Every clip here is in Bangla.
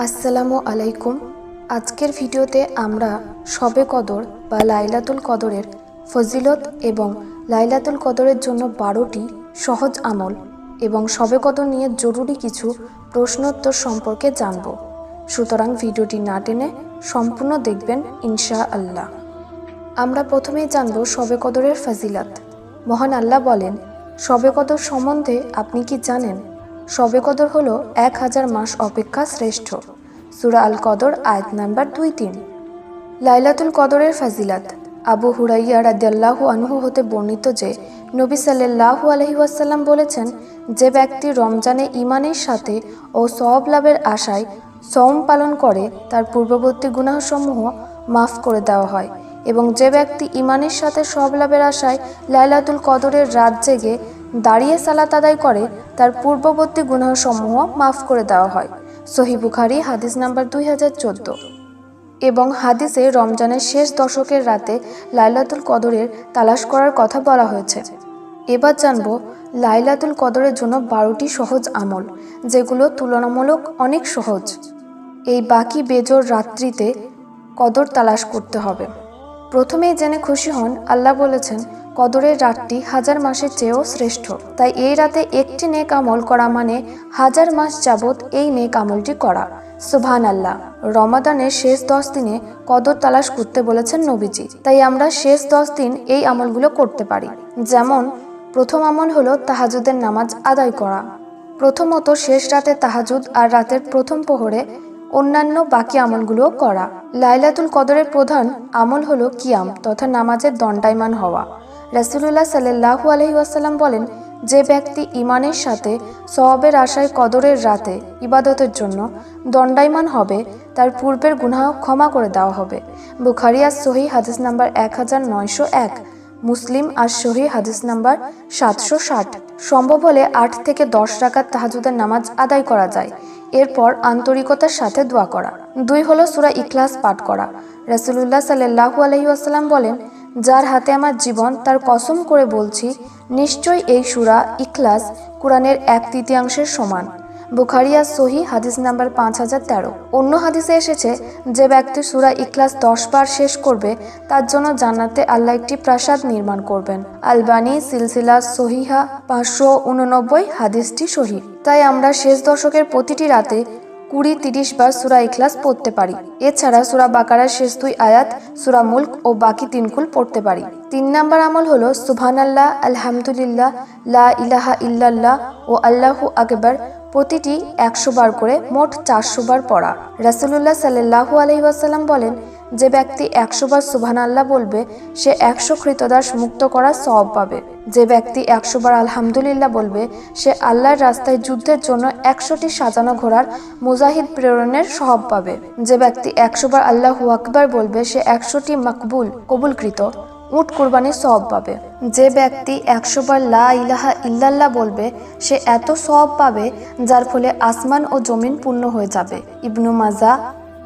আসসালামু আলাইকুম। আজকের ভিডিওতে আমরা শবে কদর বা লাইলাতুল কদরের ফজিলত এবং লাইলাতুল কদরের জন্য বারোটি সহজ আমল এবং শবে কদর নিয়ে জরুরি কিছু প্রশ্নোত্তর সম্পর্কে জানব। সুতরাং ভিডিওটি না টেনে সম্পূর্ণ দেখবেন ইনশা আল্লাহ আমরা প্রথমেই জানব শবে কদরের ফাজিলাত। মহান আল্লাহ বলেন, শবে কদর সম্বন্ধে আপনি কি জানেন? শবে কদর হলো এক হাজার মাস অপেক্ষা শ্রেষ্ঠ। সুরা আল কদর, আয়াত নাম্বার দুই তিন। লাইলাতুল কদরের ফাজিলাত। আবু হুরাইয়া রাদিয়াল্লাহু আনহু হতে বর্ণিত যে, নবী সাল্লাল্লাহু আলহি ওয়াসাল্লাম বলেছেন, যে ব্যক্তি রমজানে ইমানের সাথে ও সব লাভের আশায় সওম পালন করে, তার পূর্ববর্তী গুনাহসমূহ মাফ করে দেওয়া হয় এবং যে ব্যক্তি ইমানের সাথে সব লাভের আশায় লাইলাতুল কদরের রাত জেগে দাঁড়িয়ে সালাত আদায় করে, তার পূর্ববর্তী গুনাহসমূহ মাফ করে দেওয়া হয়। সহি বুখারি, হাদিস নাম্বার দুই হাজার চোদ্দ। এবং হাদিসে রমজানের শেষ দশকের রাতে লাইলাতুল কদরের তালাশ করার কথা বলা হয়েছে। এবার জানব লাইলাতুল কদরের জন্য বারোটি সহজ আমল, যেগুলো তুলনামূলক অনেক সহজ। এই বাকি বেজোর রাত্রিতে কদর তালাশ করতে হবে। প্রথমেই জেনে খুশি হন, আল্লাহ বলেছেন, কদরের রাতটি হাজার মাসের চেয়েও শ্রেষ্ঠ। তাই এই রাতে একটি নেক আমল করা মানে হাজার মাস যাবৎ এই নেক আমলটি করা। সুবহান আল্লাহ রমাদানের শেষ দশ দিনে কদর তালাশ করতে বলেছেন নবীজি। তাই আমরা শেষ দশ দিন এই আমলগুলো করতে পারি। যেমন, প্রথম আমল হলো তাহাজুদের নামাজ আদায় করা। প্রথমত শেষ রাতে তাহাজুদ আর রাতের প্রথম প্রহরে অন্যান্য বাকি আমলগুলোও করা। লাইলাতুল কদরের প্রধান আমল হলো কিয়াম তথা নামাজের দণ্ডায়মান হওয়া। রাসুলুল্লাহ সাল্লাহু আলহি আসাল্লাম বলেন, যে ব্যক্তি ইমানের সাথে সওয়াবের আশায় কদরের রাতে ইবাদতের জন্য দণ্ডায়মান হবে, তার পূর্বের গুনাহ ক্ষমা করে দেওয়া হবে। বুখারিয়া সহি হাদিস নাম্বার এক হাজার নয়শো এক, মুসলিম আর শহী হাদিস নাম্বার সাতশো ষাট। সম্ভব হলে আট থেকে দশ রাকাত তাহাজুদের নামাজ আদায় করা যায়। এরপর আন্তরিকতার সাথে দোয়া করা। দুই হলো সুরা ইখলাস পাঠ করা। রাসুলুল্লাহ সাল্লাহু আলহি আসসালাম বলেন, যার হাতে আমার জীবন, তার কসম করে বলছি, নিশ্চয়ই এই সুরা ইখলাস কোরআনের এক তৃতীয়াংশের সমান। বুখারিয়া সহি হাদিস নাম্বার পাঁচ হাজার তেরো। অন্য হাদিসে এসেছে যে ব্যক্তি সুরা ইকলাস দশ বার শেষ করবে, তার জন্য জান্নাতে আল্লাহ একটি প্রাসাদ নির্মাণ করবেন। আলবানি সিলসিলা সহিহা পাঁচশো উননব্বই হাদিসটি সহি। তাই আমরা শেষ দশকের প্রতিটি রাতে কুড়ি তিরিশ বার সুরা ইখলাস পড়তে পারি। এছাড়া সুরা বাকারার শেষ দুই আয়াত, সুরা মুল্ক ও বাকি তিনকুল পড়তে পারি। তিন নাম্বার আমল হলো, সুবহানাল্লাহ, আলহামদুলিল্লাহ, লা ইলাহা ইল্লাল্লাহ ও আল্লাহু আকবার প্রতিটি একশো বার করে মোট চারশো বার পড়া। রাসুলুল্লাহ সাল্লাহু আলহিহাসাল্লাম বলেন যে ব্যক্তি একশো বার সুবহান আল্লাহ বলবে, সে একশো কৃতদাস মুক্ত করার সব পাবে। যে ব্যক্তি একশো বার আলহামদুলিল্লাহ বলবে, সে আল্লাহর রাস্তায় যুদ্ধের জন্য একশোটি সাজানো ঘোড়ার মুজাহিদ প্রেরণের সহব পাবে। যে ব্যক্তি একশো বার আল্লাহু আকবার বলবে, সে একশোটি মকবুল, কবুলকৃত, উট কোরবানির সব পাবে। যে ব্যক্তি একশো বার লা ইলাহা ইল্লাল্লাহ বলবে, সে এত সব পাবে, যার ফলে আসমান ও জমিন পূর্ণ হয়ে যাবে। ইবনু মাজা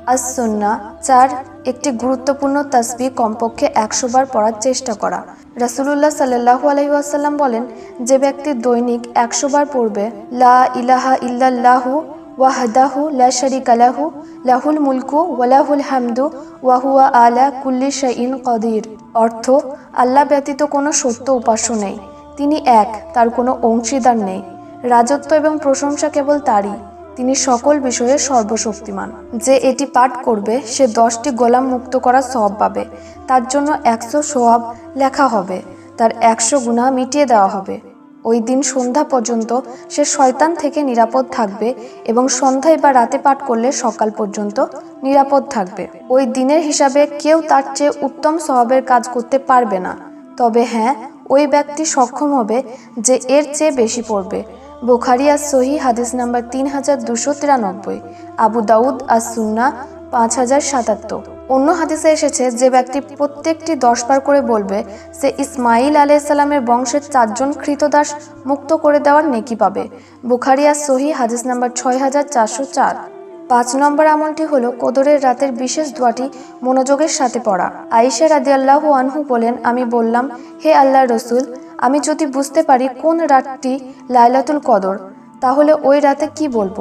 আসন্না চার একটি গুরুত্বপূর্ণ তাসবি কমপক্ষে একশো বার পড়ার চেষ্টা করা। রাসুলুল্লাহ সাল্লাহু আলহিউসাল্লাম বলেন, যে ব্যক্তি দৈনিক একশো বার পড়বে, লা ইলাহা ইল্লাল্লাহু ওয়াহদাহু লা শারিকা লাহু, লাহুল মুলকু ওয়ালাহুল হামদু ওয়াহুয়া আলা কুল্লি শাইন কদির। অর্থ, আল্লাহ ব্যতীত কোনো সত্য উপাস্য নেই। তিনি এক, তার কোনো অংশীদার নেই। রাজত্ব এবং প্রশংসা কেবল তারই। তিনি সকল বিষয়ে সর্বশক্তিমান। যে এটি পাঠ করবে, সে দশটি গোলাম মুক্ত করা সব পাবে। তার জন্য একশো সোয়াব লেখা হবে। তার একশো গুণা মিটিয়ে দেওয়া হবে। ওই দিন সন্ধ্যা পর্যন্ত সে শয়তান থেকে নিরাপদ থাকবে এবং সন্ধ্যায় বা রাতে পাঠ করলে সকাল পর্যন্ত নিরাপদ থাকবে। ওই দিনের হিসাবে কেউ তার চেয়ে উত্তম স্বভাবের কাজ করতে পারবে না। তবে হ্যাঁ ওই ব্যক্তি সক্ষম হবে যে এর চেয়ে বেশি পড়বে। বোখারিয়া সহি হাদিস নাম্বার তিন হাজার দুশো তিরানব্বই, আবু দাউদ আর সুন্না পাঁচ হাজার সাতাত্তর। অন্য হাদিসে এসেছে, যে ব্যক্তি প্রত্যেকটি দশবার করে বলবে সে ইসমাইল আলাইসাল্লামের বংশের চারজন কৃতদাস মুক্ত করে দেওয়ার নেকি পাবে। বুখারিয়া সহি হাদিস নাম্বার ছয় হাজার চারশো চার। পাঁচ নম্বর আমলটি হলো কোদরের রাতের বিশেষ দোয়াটি মনোযোগের সাথে পড়া। আইসা রাদি আল্লাহ আনহু বলেন, আমি বললাম, হে আল্লাহ রসুল, আমি যদি বুঝতে পারি কোন রাতটি লাইলাতুল কদর, তাহলে ওই রাতে কি বলব?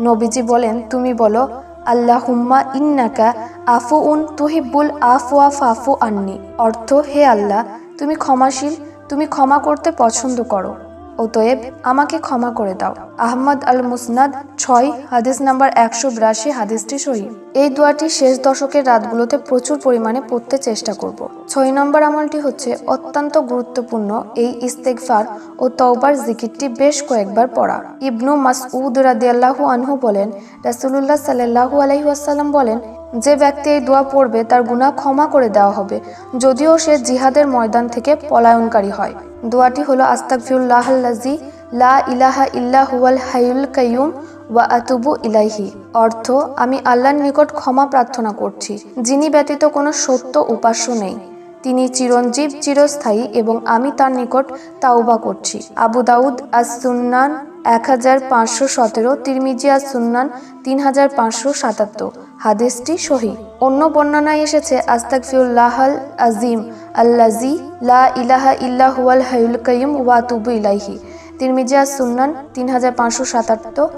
নবীজি বলেন, তুমি বলো আল্লাহ হুম্মা ইন্নাকা আফু উন তুহিব্বুল আফওয়া ফাফু আন্নি। অর্থ, হে আল্লাহ, তুমি ক্ষমাশীল, তুমি ক্ষমা করতে পছন্দ করো। অতএব আমাকে ক্ষমা করে দাও। আহমদ আল মুসনাদ ছয়, হাদিস নাম্বার একশো বিরাশি, হাদিসটি সহি। এই দোয়াটি শেষ দশকের রাতগুলোতে প্রচুর পরিমাণে পড়তে চেষ্টা করব। ছয় নম্বর আমলটি হচ্ছে অত্যন্ত গুরুত্বপূর্ণ এই ইস্তেকফার ও তওবার জিকিরটি বেশ কয়েকবার পড়া। ইবনু মাসউদ রাদিয়াল্লাহু আনহু বলেন, রাসুলুল্লাহ সাল্লাহু আলাইহি ওয়াসাল্লাম বলেন যে ব্যক্তি এই দোয়া পড়বে, তার গুনাহ ক্ষমা করে দেওয়া হবে। যদিও সে জিহাদের ময়দান থেকে পলায়নকারী হয়। দোয়াটি হলো, আস্তাগফিরুল্লাহ আল্লাজি লা ইলাহা ইল্লা হুয়াল হাইয়ুল কাইয়ুম ওয়া আতুবু ইলাইহি। অর্থ, আমি আল্লাহর নিকট ক্ষমা প্রার্থনা করছি, যিনি ব্যতীত কোনো সত্য উপাস্য নেই। তিনি চিরঞ্জীব, চিরস্থায়ী এবং আমি তার নিকট তাওবা করছি। আবু দাউদ আস সুন্নান এক হাজার পাঁচশো সতেরো, তিরমিজি আস সুন্নান তিন হাজার পাঁচশো সাতাত্তর। হাদিসটি সহি। অন্য বর্ণনায় এসেছে আস্তাকফিউল্লাহাল আজিম আল্লাজি লা ইলাহা ইল্লাহ হুয়াল হাইল কাইম ওয়া তুবু ইলাইহি। তিরমিজি সুন্নান তিন হাজার পাঁচশো সাতাত্তর,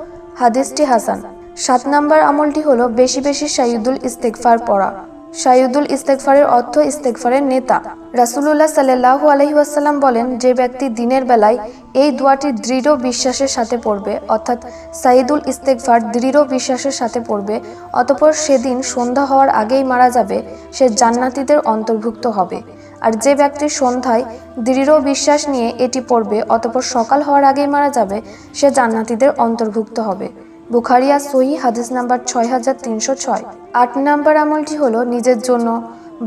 হাদিসটি হাসান। সাত নম্বর আমলটি হলো, বেশি বেশি সাইদুল ইস্তেকফার পড়া। সাইয়দুল ইস্তেকফারের অর্থ ইস্তেকফারের নেতা। রাসুলুল্লাহ সাল্লাহু আলহিউসাল্লাম বলেন, যে ব্যক্তি দিনের বেলায় এই দোয়াটি দৃঢ় বিশ্বাসের সাথে পড়বে, অর্থাৎ সাইদুল ইস্তেকফার দৃঢ় বিশ্বাসের সাথে পড়বে, অতপর সেদিন সন্ধ্যা হওয়ার আগেই মারা যাবে, সে জান্নাতীদের অন্তর্ভুক্ত হবে। আর যে ব্যক্তি সন্ধ্যায় দৃঢ় বিশ্বাস নিয়ে এটি পড়বে, অতপর সকাল হওয়ার আগেই মারা যাবে, সে জান্নাতীদের অন্তর্ভুক্ত হবে। বুখারিয়া সহি হাদিস নাম্বার ছয় হাজার তিনশো ছয়। আট নাম্বার আমলটি হলো নিজের জন্য,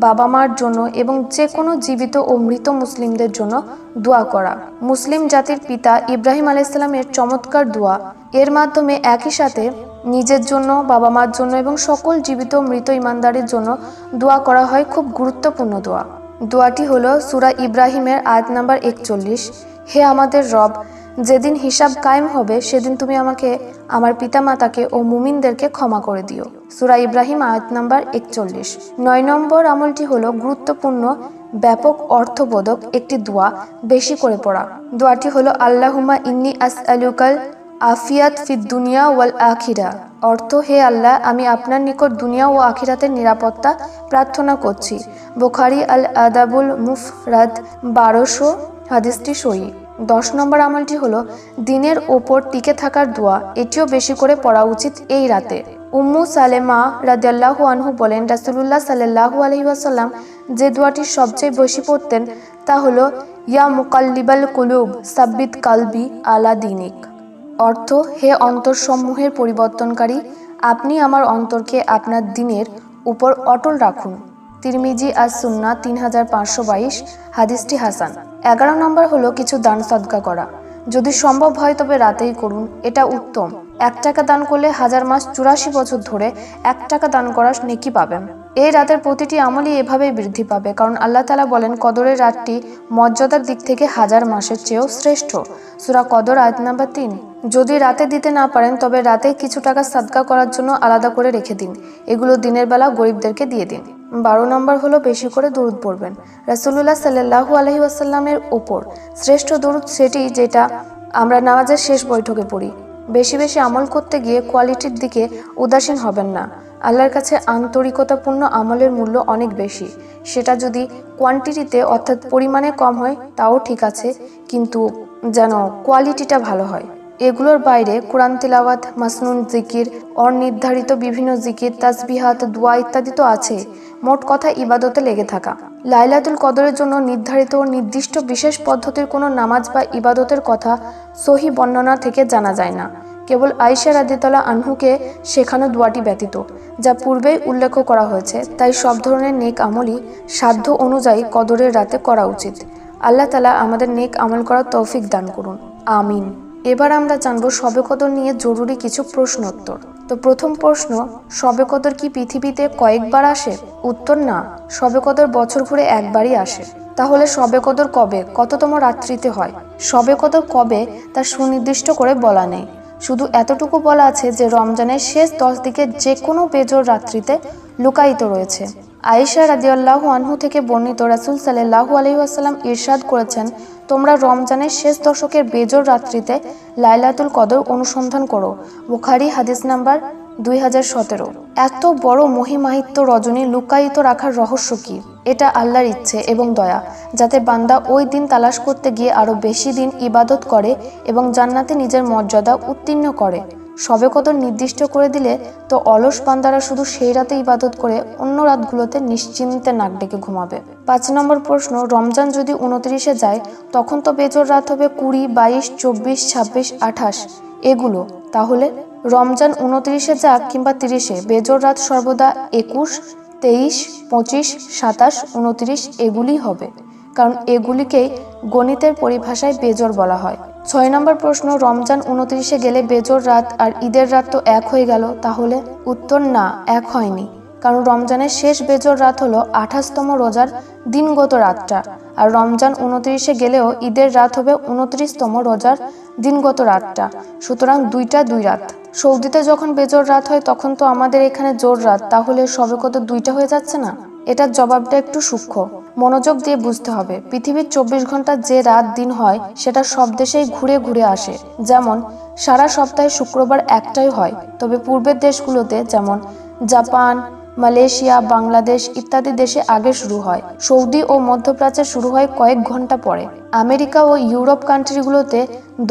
বাবা মার জন্য এবং যে কোনো জীবিত ও মৃত মুসলিমদের জন্য দোয়া করা। মুসলিম জাতির পিতা ইব্রাহিম আলাইসাল্লামের চমৎকার দোয়া। এর মাধ্যমে একই সাথে নিজের জন্য, বাবা মার জন্য এবং সকল জীবিত মৃত ইমানদারের জন্য দোয়া করা হয় খুব গুরুত্বপূর্ণ দোয়া। দোয়াটি হলো সুরা ইব্রাহিমের আয়াত নাম্বার একচল্লিশ। হে আমাদের রব, যেদিন হিসাব কায়েম হবে, সেদিন তুমি আমাকে, আমার পিতামাতাকে ও মুমিনদেরকে ক্ষমা করে দিও। সুরা ইব্রাহিম আয়াত নাম্বার একচল্লিশ। নয় নম্বর আমলটি হলো গুরুত্বপূর্ণ, ব্যাপক অর্থবোধক একটি দোয়া বেশি করে পড়া। দোয়াটি হলো আল্লাহুমা ইন্নি আস আলুকাল আফিয়াত ফিদ দুনিয়া ওয়াল আখিরা। অর্থ, হে আল্লাহ, আমি আপনার নিকট দুনিয়া ও আখিরাতের নিরাপত্তা প্রার্থনা করছি। বোখারি আল আদাবুল মুফরাদ বারোশো, হাদিসটি সই দশ নম্বর আমলটি হলো, দিনের ওপর টিকে থাকার দোয়া, এটিও বেশি করে পড়া উচিত এই রাতে। উম্মু সালেমা রাদিয়াল্লাহু আনহু বলেন, রাসুলুল্লাহ সাল্লাহু আলহিহাসাল্লাম যে দোয়াটি সবচেয়ে বেশি পড়তেন তা হলো, ইয়া মুকাল্লিবাল কুলুব, সাব্বিত কালবি আলা দিনিক। অর্থ, হে অন্তরসমূহের পরিবর্তনকারী, আপনি আমার অন্তরকে আপনার দিনের উপর অটল রাখুন। তিরমিজি আজ সুন্না তিন হাজার পাঁচশো বাইশ, হাদিসটি হাসান। এগারো নম্বর হলো কিছু দান সদকা করা। যদি সম্ভব হয় তবে রাতেই করুন, এটা উত্তম। এক টাকা দান করলে হাজার মাস চুরাশি বছর ধরে এক টাকা দান করার নেকি পাবেন। এই রাতের প্রতিটি আমলই এভাবেই বৃদ্ধি পাবে, কারণ আল্লাহ তালা বলেন, কদরের রাতটি মর্যাদার দিক থেকে হাজার মাসের চেয়েও শ্রেষ্ঠ। সুরা কদর, আয়াত নাম্বার তিন, যদি রাতে দিতে না পারেন, তবে রাতে কিছু টাকা সাদকা করার জন্য আলাদা করে রেখে দিন। এগুলো দিনের বেলা গরিবদেরকে দিয়ে দিন। বারো নম্বর হলো, বেশি করে দরুদ পড়বেন। রাসুল্লাহ সাল্লাহু আলহি আসাল্লামের ওপর শ্রেষ্ঠ দরুদ সেটি যেটা আমরা নামাজের শেষ বৈঠকে পড়ি। বেশি বেশি আমল করতে গিয়ে কোয়ালিটির দিকে উদাসীন হবেন না। আল্লাহর কাছে আন্তরিকতাপূর্ণ আমলের মূল্য অনেক বেশি। সেটা যদি কোয়ান্টিটিতে অর্থাৎ পরিমাণে কম হয়, তাও ঠিক আছে, কিন্তু যেন কোয়ালিটিটা ভালো হয়। এগুলোর বাইরে কোরআন তিলাওয়াত, মাসনুন জিকির, অনির্ধারিত বিভিন্ন জিকির, তাসবিহাত, দোয়া ইত্যাদি তো আছে। মোট কথা ইবাদতে লেগে থাকা। লাইলাতুল কদরের জন্য নির্ধারিত ও নির্দিষ্ট বিশেষ পদ্ধতির কোনো নামাজ বা ইবাদতের কথা সহি বর্ণনা থেকে জানা যায় না। কেবল আয়েশা রাদিতলা আনহুকে শেখানো দোয়াটি ব্যতীত, যা পূর্বেই উল্লেখ করা হয়েছে। তাই সব ধরনের নেক আমলই সাধ্য অনুযায়ী কদরের রাতে করা উচিত। আল্লাহ তালা আমাদের নেক আমল করার তৌফিক দান করুন। আমিন। এবার আমরা জানব শবে কদর নিয়ে জরুরি কিছু প্রশ্ন উত্তর তো প্রথম প্রশ্ন শবে কদর কি পৃথিবীতে কয়েকবার আসে? উত্তর, না। শবে কদর বছর ঘুরে একবারই আসে। তাহলে শবে কদর কবে? কততম রাত্রিতে হয়? শবে কদর কবে? তা সুনির্দিষ্ট করে বলা নেই। শুধু এতটুকু বলা আছে যে রমজানের শেষ দশ দিকে যে কোনো বেজোর রাত্রিতে লুকায়িত রয়েছে। আয়েশা রাদিয়াল্লাহু আনহু থেকে বর্ণিত রাসুল সাল্লাহু আলহিহাসাল্লাম ইরশাদ করেছেন, তোমরা রমজানের শেষ দশকের বেজোর রাত্রিতে লাইলাতুল কদর অনুসন্ধান করো। বুখারি হাদিস নাম্বার দুই হাজার সতেরো। এত বড় মহিমাহিত্য রজনী লুকায়িত রাখার রহস্য কি? এটা আল্লাহর ইচ্ছে এবং দয়া, যাতে বান্দা ওই দিন তালাশ করতে গিয়ে আরও বেশি দিন ইবাদত করে এবং জান্নাতে নিজের মর্যাদা উত্তীর্ণ করে। সবে কদর নির্দিষ্ট করে দিলে তো অলস বান্দারা শুধু সেই রাতে ইবাদত করে অন্য রাতগুলোতে নিশ্চিন্তে নাক ডেকে ঘুমাবে। পাঁচ নম্বর প্রশ্ন, রমজান যদি উনত্রিশে যায়, তখন তো বেজর রাত হবে কুড়ি, বাইশ, চব্বিশ, ছাব্বিশ, আঠাশ। এগুলো, তাহলে রমজান উনত্রিশে যাক কিংবা তিরিশে, বেজর রাত সর্বদা একুশ তেইশ, পঁচিশ, সাতাশ, উনত্রিশ এগুলি হবে। কারণ এগুলিকেই গণিতের পরিভাষায় বেজর বলা হয়। ছয় নম্বর প্রশ্ন, রমজান উনত্রিশে গেলে বেজর রাত আর ঈদের রাত তো এক হয়ে গেল, তাহলে উত্তর না, এক হয়নি। কারণ রমজানের শেষ বেজর রাত হলো আঠাশতম রোজার দিনগত রাতটা। আর রমজান উনত্রিশে গেলেও ঈদের রাত হবে উনত্রিশতম রোজার দিনগত রাতটা। সুতরাং দুইটা দুই রাত। সৌদিতে যখন বেজোর রাত হয়, তখন তো আমাদের এখানে জোর রাত, তাহলে সবে কত দুইটা হয়ে যাচ্ছে না? এটার জবাবটা একটু সূক্ষ্ম। মনোযোগ দিয়ে বুঝতে হবে, পৃথিবীর চব্বিশ ঘণ্টা যে রাত দিন হয়, সেটা সব দেশেই ঘুরে ঘুরে আসে। যেমন, সারা সপ্তাহে শুক্রবার একটাই হয়, তবে পূর্বের দেশগুলোতে যেমন, জাপান মালয়েশিয়া, বাংলাদেশ ইত্যাদি দেশে আগে শুরু হয়। সৌদি ও মধ্যপ্রাচ্যে শুরু হয় কয়েক ঘণ্টা পরে। আমেরিকা ও ইউরোপ কান্ট্রিগুলোতে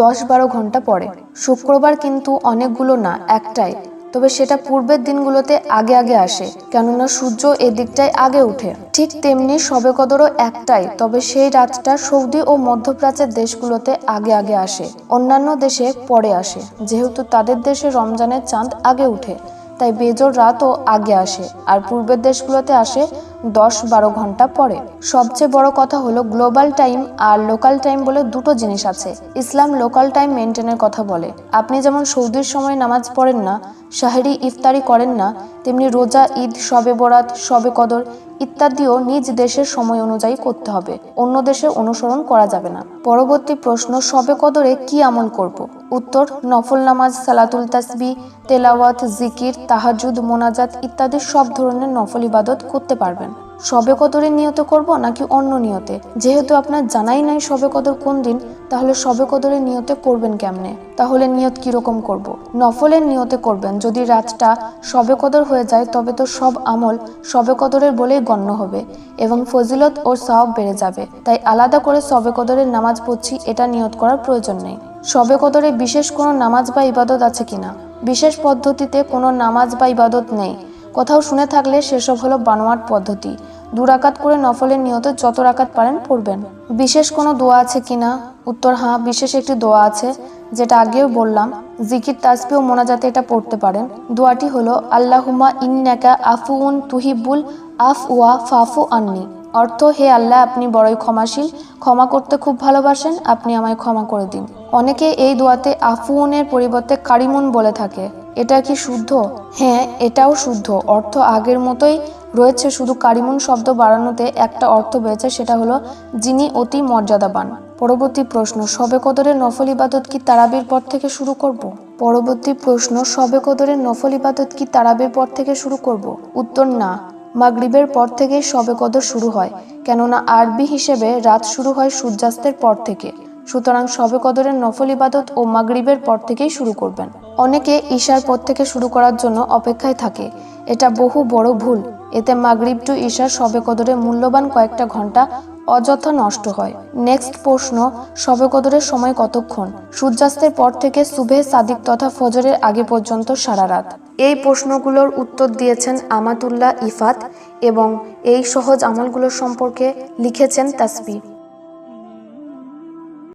দশ বারো ঘণ্টা পরে। শুক্রবার কিন্তু অনেকগুলো না, একটাই। তবে সেটা পূর্বের দিনগুলোতে আগে আগে আসে, কেননা সূর্য এদিকটায় আগে ওঠে। ঠিক তেমনি সবে কদরও একটাই, তবে সেই রাতটা সৌদি ও মধ্যপ্রাচ্যের দেশগুলোতে আগে আগে আসে। অন্যান্য দেশে পরে আসে, যেহেতু তাদের দেশে রমজানের চাঁদ আগে উঠে তাই বেজোর রাতও আগে আসে আর পূর্বের দেশগুলোতে আসে দশ বারো ঘণ্টা পরে। সবচেয়ে বড় কথা হলো গ্লোবাল টাইম আর লোকাল টাইম বলে দুটো জিনিস আছে। ইসলাম লোকাল টাইম মেনটেনের কথা বলে। আপনি যেমন সৌদির সময় নামাজ পড়েন না, শাহরি ইফতারি করেন না, তেমনি রোজা, ঈদ, শবে বরাত, শবে কদর ইত্যাদিও নিজ দেশের সময় অনুযায়ী করতে হবে। অন্য দেশে অনুসরণ করা যাবে না। পরবর্তী প্রশ্ন, শবে কদরে কি আমল করব? উত্তর, নফল নামাজ, সালাতুল তাসবি, তেলাওয়াত, জিকির তাহাজুদ মোনাজাত ইত্যাদি সব ধরনের নফল ইবাদত করতে পারবেন। শবে কদরের নিয়ত করব নাকি অন্য নিয়তে? যেহেতু আপনার জানাই নাই শবে কদর কোন দিন, তাহলে শবে কদরের নিয়তে করবেন কেমনে? তাহলে নিয়ত কীরকম করব। নফলের নিয়তে করবেন। যদি রাতটা শবে কদর হয়ে যায়, তবে তো সব আমল শবে কদরের বলেই গণ্য হবে এবং ফজিলত ও সাওয়াব বেড়ে যাবে। তাই আলাদা করে শবে কদরের নামাজ পড়ছি, এটা নিয়ত করার প্রয়োজন নেই। শবে কদরে বিশেষ কোনো নামাজ বা ইবাদত আছে কিনা? বিশেষ পদ্ধতিতে কোনো নামাজ বা ইবাদত নেই। কোথাও শুনে থাকলে সেসব হলো বানোয়াট পদ্ধতি। দু রাকাত করে নফলের নিয়ত যত রাকাত পারেন পড়বেন। বিশেষ কোনো দোয়া আছে কিনা উত্তর হ্যাঁ বিশেষ একটি দোয়া আছে, যেটা আগেও বললাম, জিকির, তাসবি ও মোনাজাতে এটা পড়তে পারেন। দোয়াটি হলো আল্লাহুমা ইন্নাকা আফুউন তুহিবুল আফ ওয়া ফাফু আন্নি। অর্থ, হে আল্লাহ, আপনি বড়ই ক্ষমাশীল। ক্ষমা করতে খুব ভালোবাসেন, আপনি আমায় ক্ষমা করে দিন। অনেকে এই দোয়াতে আফুনের পরিবর্তে কারিমুন বলে থাকে। এটা কি শুদ্ধ? হ্যাঁ এটাও শুদ্ধ। অর্থ আগের মতোই রয়েছে, শুধু কারিমুন শব্দ বাড়ানোতে একটা অর্থ পেয়েছে সেটা হলো যিনি অতি মর্যাদাবান। পরবর্তী প্রশ্ন, শবে কদরের নফল ইবাদত কি তারাবির পর থেকে শুরু করব? পরবর্তী প্রশ্ন, শবে কদরের নফল ইবাদত কি তারাবির পর থেকে শুরু করব? উত্তর, না। মাগরিবের পর থেকেই শবে কদর শুরু হয়, কেননা আরবি হিসেবে রাত শুরু হয় সূর্যাস্তের পর থেকে। সুতরাং শবে কদরের নফল ইবাদত ও মাগরিবের পর থেকেই শুরু করবেন। অনেকে ঈশার পর থেকে শুরু করার জন্য অপেক্ষায় থাকে। এটা বহু বড় ভুল। এতে মাগরিব টু ঈশার শবে কদরে মূল্যবান কয়েকটা ঘণ্টা অযথা নষ্ট হয়। নেক্সট প্রশ্ন শবে কদরের সময় কতক্ষণ? সূর্যাস্তের পর থেকে সুবেহ সাদিক তথা ফজরের আগে পর্যন্ত সারা রাত। এই প্রশ্নগুলোর উত্তর দিয়েছেন আমাতুল্লাহ ইফাত এবং এই সহজ আমলগুলোর সম্পর্কে লিখেছেন তাসবি